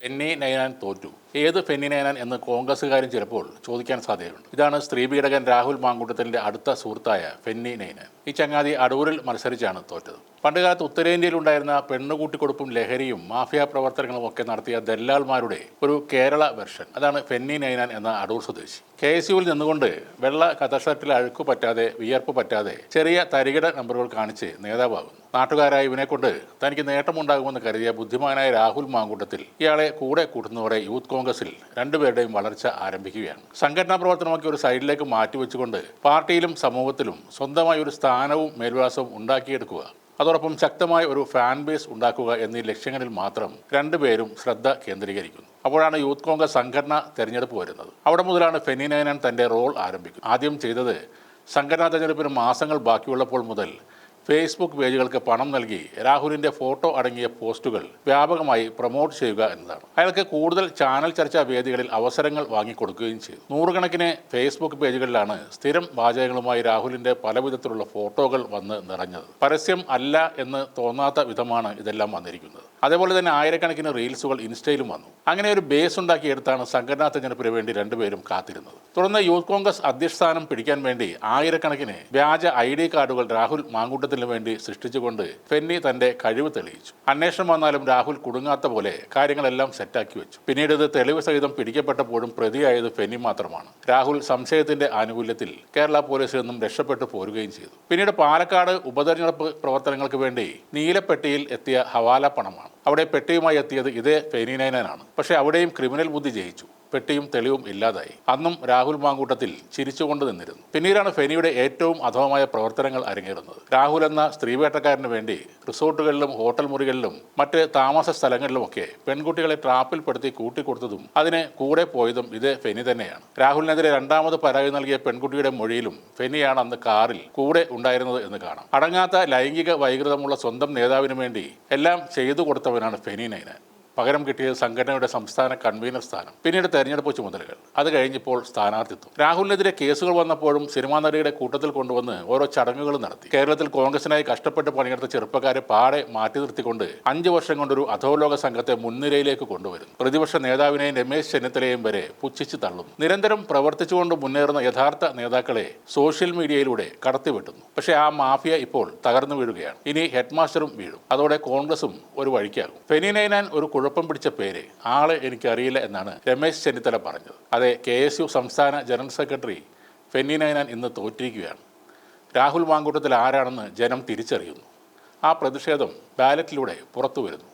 ഫെന്നി നയനാൻ തോറ്റു ഏത് ഫെന്നിനേനൻ എന്ന് കോൺഗ്രസ്സുകാരും ചിലപ്പോൾ ചോദിക്കാൻ സാധ്യതയുണ്ട്. ഇതാണ് സ്ത്രീ പീഡകൻ രാഹുൽ മാങ്കൂട്ടത്തിന്റെ അടുത്ത സുഹൃത്തായ ഫെന്നി നെയ്നൻ ഈ ചങ്ങാതി അടൂരിൽ മത്സരിച്ചാണ് തോറ്റത്. പണ്ടുകാലത്ത് ഉത്തരേന്ത്യയിൽ ഉണ്ടായിരുന്ന പെണ്ണുകൂട്ടിക്കൊടുപ്പും ലഹരിയും മാഫിയ പ്രവർത്തനങ്ങളും ഒക്കെ നടത്തിയ ദല്ലാൽമാരുടെ ഒരു കേരള വെർഷൻ. അതാണ് ഫെന്നി നൈനാൻ എന്ന അടൂർ സ്വദേശി. കെ എസ് യുവിൽ നിന്നുകൊണ്ട് വെള്ള കഥഷർട്ടിൽ അഴുക്ക് പറ്റാതെ വിയർപ്പ് പറ്റാതെ ചെറിയ തരികിട നമ്പറുകൾ കാണിച്ച് നേതാവാകുന്നു. നാട്ടുകാരായ ഇവനെക്കൊണ്ട് തനിക്ക് നേട്ടമുണ്ടാകുമെന്ന് കരുതിയ ബുദ്ധിമാനായ രാഹുൽ മാങ്കൂട്ടത്തിൽ ഇയാളെ കൂടെ കൂട്ടുന്നവരെ യൂത്ത് കോൺഗ്രസിൽ രണ്ടുപേരുടെയും വളർച്ച ആരംഭിക്കുകയാണ്. സംഘടനാ പ്രവർത്തനമൊക്കെ ഒരു സൈഡിലേക്ക് മാറ്റിവെച്ചുകൊണ്ട് പാർട്ടിയിലും സമൂഹത്തിലും സ്വന്തമായി ഒരു സ്ഥാനവും മേൽവിലാസവും ഉണ്ടാക്കിയെടുക്കുക. അതോടൊപ്പം ശക്തമായ ഒരു ഫാൻ ബേസ് ഉണ്ടാക്കുക എന്നീ ലക്ഷ്യങ്ങളിൽ മാത്രം രണ്ടുപേരും ശ്രദ്ധ കേന്ദ്രീകരിക്കുന്നു. അപ്പോഴാണ് യൂത്ത് കോൺഗ്രസ് സംഘടന തെരഞ്ഞെടുപ്പ് വരുന്നത്. അവിടെ മുതലാണ് ഫെനി നയനൻ തന്റെ റോൾ ആരംഭിക്കുന്നത്. ആദ്യം ചെയ്തത് സംഘടനാ തെരഞ്ഞെടുപ്പിന് മാസങ്ങൾ ബാക്കിയുള്ളപ്പോൾ മുതൽ ഫേസ്ബുക്ക് പേജുകൾക്ക് പണം നൽകി രാഹുലിന്റെ ഫോട്ടോ അടങ്ങിയ പോസ്റ്റുകൾ വ്യാപകമായി പ്രൊമോട്ട് ചെയ്യുക എന്നതാണ്. അയാൾക്ക് കൂടുതൽ ചാനൽ ചർച്ചാ വേദികളിൽ അവസരങ്ങൾ വാങ്ങിക്കൊടുക്കുകയും ചെയ്തു. നൂറുകണക്കിന് ഫേസ്ബുക്ക് പേജുകളിലാണ് സ്ഥിരം വാചകങ്ങളുമായി രാഹുലിന്റെ പലവിധത്തിലുള്ള ഫോട്ടോകൾ വന്ന് നിറഞ്ഞത്. പരസ്യം അല്ല എന്ന് തോന്നാത്ത വിധമാണ് ഇതെല്ലാം വന്നിരിക്കുന്നത്. അതേപോലെ തന്നെ ആയിരക്കണക്കിന് റീൽസുകൾ ഇൻസ്റ്റയിലും വന്നു. അങ്ങനെ ഒരു ബേസ് ഉണ്ടാക്കിയെടുത്താണ് സംഘടനാ തെരഞ്ഞെടുപ്പിന് വേണ്ടി രണ്ടുപേരും കാത്തിരുന്നത്. തുടർന്ന് യൂത്ത് കോൺഗ്രസ് അധ്യക്ഷ സ്ഥാനം പിടിക്കാൻ വേണ്ടി ആയിരക്കണക്കിന് വ്യാജ ഐ ഡി കാർഡുകൾ രാഹുൽ മാങ്കൂട്ടത്തിന് വേണ്ടി സൃഷ്ടിച്ചുകൊണ്ട് ഫെന്നി തന്റെ കഴിവ് തെളിയിച്ചു. അന്വേഷണം വന്നാലും രാഹുൽ കുടുങ്ങാത്ത പോലെ കാര്യങ്ങളെല്ലാം സെറ്റാക്കി വെച്ചു. പിന്നീട് ഇത് തെളിവ് സഹിതം പിടിക്കപ്പെട്ടപ്പോഴും പ്രതിയായത് ഫെന്നി മാത്രമാണ്. രാഹുൽ സംശയത്തിന്റെ ആനുകൂല്യത്തിൽ കേരള പോലീസിൽ നിന്നും രക്ഷപ്പെട്ടു പോരുകയും ചെയ്തു. പിന്നീട് പാലക്കാട് ഉപതെരഞ്ഞെടുപ്പ് പ്രവർത്തനങ്ങൾക്ക് വേണ്ടി നീലപ്പെട്ടിയിൽ എത്തിയ ഹവാല പണമാണ്. അവിടെ പെട്ടിയുമായി എത്തിയത് ഇതേ ഫെനി നയനാനാണ് പക്ഷേ അവിടെയും ക്രിമിനൽ ബുദ്ധി ജയിച്ചു. പെട്ടിയും തെളിവും ഇല്ലാതായി. അന്നും രാഹുൽ മാങ്കൂട്ടത്തിൽ ചിരിച്ചുകൊണ്ട് നിന്നിരുന്നു. പിന്നീടാണ് ഫെനിയുടെ ഏറ്റവും അധമമായ പ്രവർത്തനങ്ങൾ അരങ്ങേറുന്നത്. രാഹുൽ എന്ന സ്ത്രീവേട്ടക്കാരന് വേണ്ടി റിസോർട്ടുകളിലും ഹോട്ടൽ മുറികളിലും മറ്റ് താമസ സ്ഥലങ്ങളിലുമൊക്കെ പെൺകുട്ടികളെ ട്രാപ്പിൽപ്പെടുത്തി കൂട്ടിക്കൊടുത്തതും അതിന് കൂടെ പോയതും ഇത് ഫെനി തന്നെയാണ്. രാഹുലിനെതിരെ രണ്ടാമത് പരാതി നൽകിയ പെൺകുട്ടിയുടെ മൊഴിയിലും ഫെനിയാണ് അന്ന് കാറിൽ കൂടെ ഉണ്ടായിരുന്നത് എന്ന് കാണാം. അടങ്ങാത്ത ലൈംഗിക വൈകൃതമുള്ള സ്വന്തം നേതാവിനു വേണ്ടി എല്ലാം ചെയ്തു കൊടുത്തവനാണ് ഫെനി നൈനാൻ പകരം കിട്ടിയത് സംഘടനയുടെ സംസ്ഥാന കൺവീനർ സ്ഥാനം പിന്നീട് തെരഞ്ഞെടുപ്പ് ചുമതലകൾ. അത് കഴിഞ്ഞപ്പോൾ സ്ഥാനാർത്ഥിത്വം. രാഹുലിനെതിരെ കേസുകൾ വന്നപ്പോഴും സിനിമാ നടിയുടെ കൂട്ടത്തിൽ കൊണ്ടുവന്ന് ഓരോ ചടങ്ങുകളും നടത്തി. കേരളത്തിൽ കോൺഗ്രസിനായി കഷ്ടപ്പെട്ട് പണിയെടുത്ത ചെറുപ്പക്കാരെ പാടെ മാറ്റി നിർത്തിക്കൊണ്ട് അഞ്ചു വർഷം കൊണ്ടൊരു അധോലോക സംഘത്തെ മുൻനിരയിലേക്ക് കൊണ്ടുവരുന്നു. പ്രതിപക്ഷ നേതാവിനെയും രമേശ് ചെന്നിത്തലയും വരെ പുച്ഛിച്ച് തള്ളുന്നു. നിരന്തരം പ്രവർത്തിച്ചുകൊണ്ട് മുന്നേറുന്ന യഥാർത്ഥ നേതാക്കളെ സോഷ്യൽ മീഡിയയിലൂടെ കടത്തിവെട്ടുന്നു പക്ഷേ ആ മാഫിയ ഇപ്പോൾ തകർന്നു വീഴുകയാണ്. ഇനി ഹെഡ്മാസ്റ്ററും വീഴും. അതോടെ കോൺഗ്രസും ഒരു വഴിക്കാകും. ഫെനിനൈനാൻ ഒരു കുഴപ്പം പിടിച്ച പേര് ആളെ എനിക്കറിയില്ല എന്നാണ് രമേശ് ചെന്നിത്തല പറഞ്ഞത്. അതെ കെ എസ് യു സംസ്ഥാന ജനറൽ സെക്രട്ടറി ഫെന്നി നൈനാൻ ഇന്ന് തോറ്റിരിക്കുകയാണ്. രാഹുൽ വാങ്കൂട്ടത്തിൽ ആരാണെന്ന് ജനം തിരിച്ചറിയുന്നു. ആ പ്രതിഷേധം ബാലറ്റിലൂടെ പുറത്തു വരുന്നു